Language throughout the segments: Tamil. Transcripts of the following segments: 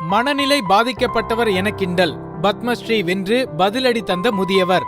மனநிலை பாதிக்கப்பட்டவர் என கிண்டல். பத்மஸ்ரீ வென்று பதிலடி தந்த முதியவர்.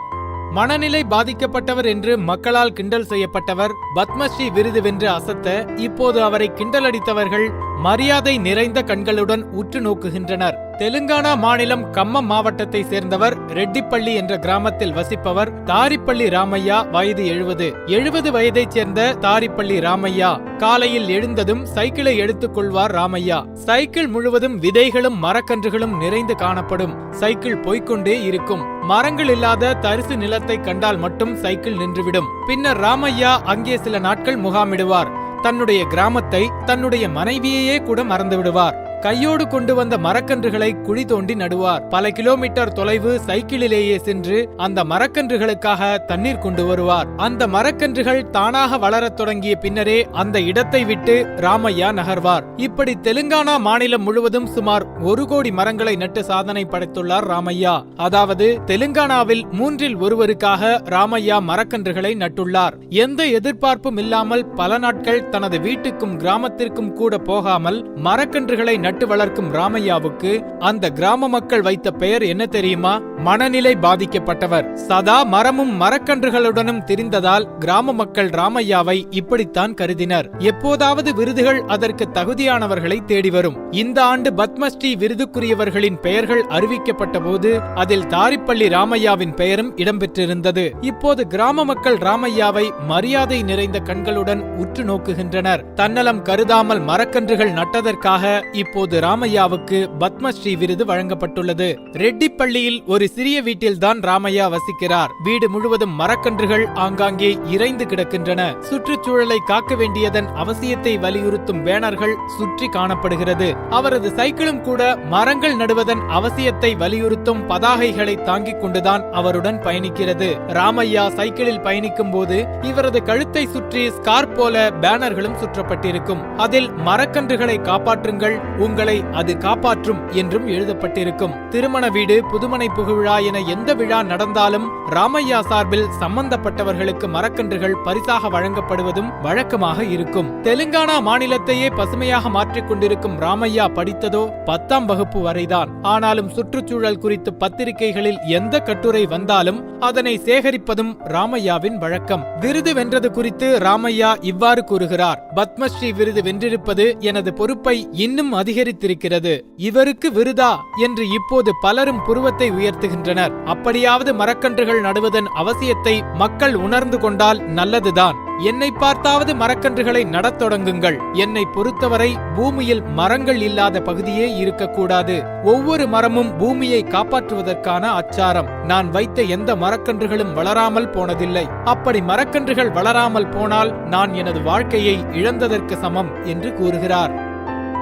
மனநிலை பாதிக்கப்பட்டவர் என்று மக்களால் கிண்டல் செய்யப்பட்டவர் பத்மஸ்ரீ விருது வென்று அசத்த இப்போது அவரை கிண்டலடித்தவர்கள் மரியாதை நிறைந்த கண்களுடன் உற்று நோக்குகின்றனர். தெலுங்கானா மாநிலம் கம்மம் மாவட்டத்தை சேர்ந்தவர் ரெட்டிப்பள்ளி என்ற கிராமத்தில் வசிப்பவர் தாரிப்பள்ளி ராமையா வயது எழுபது எழுபது வயதைச் சேர்ந்த தாரிப்பள்ளி ராமையா காலையில் எழுந்ததும் சைக்கிளை எடுத்துக் கொள்வார் ராமையா. சைக்கிள் முழுவதும் விதைகளும் மரக்கன்றுகளும் நிறைந்து காணப்படும். சைக்கிள் போய்கொண்டே இருக்கும். மரங்கள் இல்லாத தரிசு நிலத்தை கண்டால் மட்டும் சைக்கிள் நின்றுவிடும். பின்னர் ராமையா அங்கே சில நாட்கள் முகாமிடுவார். தன்னுடைய கிராமத்தை தன்னுடைய மனைவியையே கூட மறந்து விடுவார் கையோடு கொண்டு வந்த மரக்கன்றுகளை குழி தோண்டி நடுவார். பல கிலோமீட்டர் தொலைவு சைக்கிளிலேயே சென்று அந்த மரக்கன்றுகளுக்காக தண்ணீர் கொண்டு வருவார். அந்த மரக்கன்றுகள் தானாக வளரத் தொடங்கிய பின்னரே அந்த இடத்தை விட்டு ராமையா நகர்வார். இப்படி தெலுங்கானா மாநிலம் முழுவதும் சுமார் ஒரு கோடி மரங்களை நட்டு சாதனை படைத்துள்ளார் ராமையா. அதாவது தெலுங்கானாவில் மூன்றில் ஒருவருக்காக ராமையா மரக்கன்றுகளை நட்டுள்ளார். எந்த எதிர்பார்ப்பும் இல்லாமல் பல நாட்கள் தனது வீட்டுக்கும் கிராமத்திற்கும் கூட போகாமல் மரக்கன்றுகளை நட்டு வளர்க்கும் ராமையாவுக்கு அந்த கிராம மக்கள் வைத்த பெயர் என்ன தெரியுமா? மனநிலை பாதிக்கப்பட்டவர். சதா மரமும் மரக்கன்றுகளுடனும் திரிந்ததால் கிராம மக்கள் ராமையாவை இப்படித்தான் கருதினர். எப்போதாவது விருதுகள் அதற்கு தகுதியானவர்களை தேடி வரும். இந்த ஆண்டு பத்மஸ்ரீ விருதுக்குரியவர்களின் பெயர்கள் அறிவிக்கப்பட்ட போது அதில் தாரிப்பள்ளி ராமையாவின் பெயரும் இடம்பெற்றிருந்தது. இப்போது கிராம மக்கள் ராமையாவை மரியாதை நிறைந்த கண்களுடன் உற்று நோக்குகின்றனர். தன்னலம் கருதாமல் மரக்கன்றுகள் நட்டதற்காக அப்போது ராமையாவுக்கு பத்மஸ்ரீ விருது வழங்கப்பட்டுள்ளது. ரெட்டிப்பள்ளியில் ஒரு சிறிய வீட்டில்தான் ராமையா வசிக்கிறார். வீடு முழுவதும் மரக்கன்றுகள் ஆங்காங்கே இறைந்து கிடக்கின்றன. சுற்றுச்சூழலை காக்க வேண்டியதன் அவசியத்தை வலியுறுத்தும் பேனர்கள் சுற்றி காணப்படுகிறது. அவரது சைக்கிளும் கூட மரங்கள் நடுவதன் அவசியத்தை வலியுறுத்தும் பதாகைகளை தாங்கிக் கொண்டுதான் அவருடன் பயணிக்கிறது. ராமையா சைக்கிளில் பயணிக்கும் போது இவரது கழுத்தை சுற்றி ஸ்கார் போல பேனர்களும் சுற்றப்பட்டிருக்கும். அதில் மரக்கன்றுகளை காப்பாற்றுங்கள் உங்களை அது காப்பாற்றும் என்றும் எழுதப்பட்டிருக்கும். திருமண வீடு புதுமனை புகுவிழா என எந்த விழா நடந்தாலும் ராமையா சார்பில் சம்பந்தப்பட்டவர்களுக்கு மரக்கன்றுகள் பரிசாக வழங்கப்படுவதும் வழக்கமாக இருக்கும். தெலுங்கானா மாநிலத்தையே பசுமையாக மாற்றிக் கொண்டிருக்கும் ராமையா படித்ததோ பத்தாம் வகுப்பு வரைதான். ஆனாலும் சுற்றுச்சூழல் குறித்து பத்திரிகைகளில் எந்த கட்டுரை வந்தாலும் அதனை சேகரிப்பதும் ராமையாவின் வழக்கம். விருது வென்றது குறித்து ராமையா இவ்வாறு கூறுகிறார். பத்மஸ்ரீ விருது வென்றிருப்பது எனது பொறுப்பை இன்னும் அதிகரித்திருக்கிறது. இவருக்கு விருதா? என்று இப்போது பலரும் புருவத்தை உயர்த்துகின்றனர். அப்படியாவது மரக்கன்றுகள் நடுவதன் அவசியத்தை மக்கள் உணர்ந்து கொண்டால் நல்லதுதான். என்னை பார்த்தாவது மரக்கன்றுகளை நடத் தொடங்குங்கள். என்னை பொறுத்தவரை பூமியில் மரங்கள் இல்லாத பகுதியே இருக்கக்கூடாது. ஒவ்வொரு மரமும் பூமியை காப்பாற்றுவதற்கான அச்சாரம். நான் வைத்த எந்த மரக்கன்றுகளும் வளராமல் போனதில்லை. அப்படி மரக்கன்றுகள் வளராமல் போனால் நான் எனது வாழ்க்கையை இழந்ததற்கு சமம் என்று கூறுகிறார்.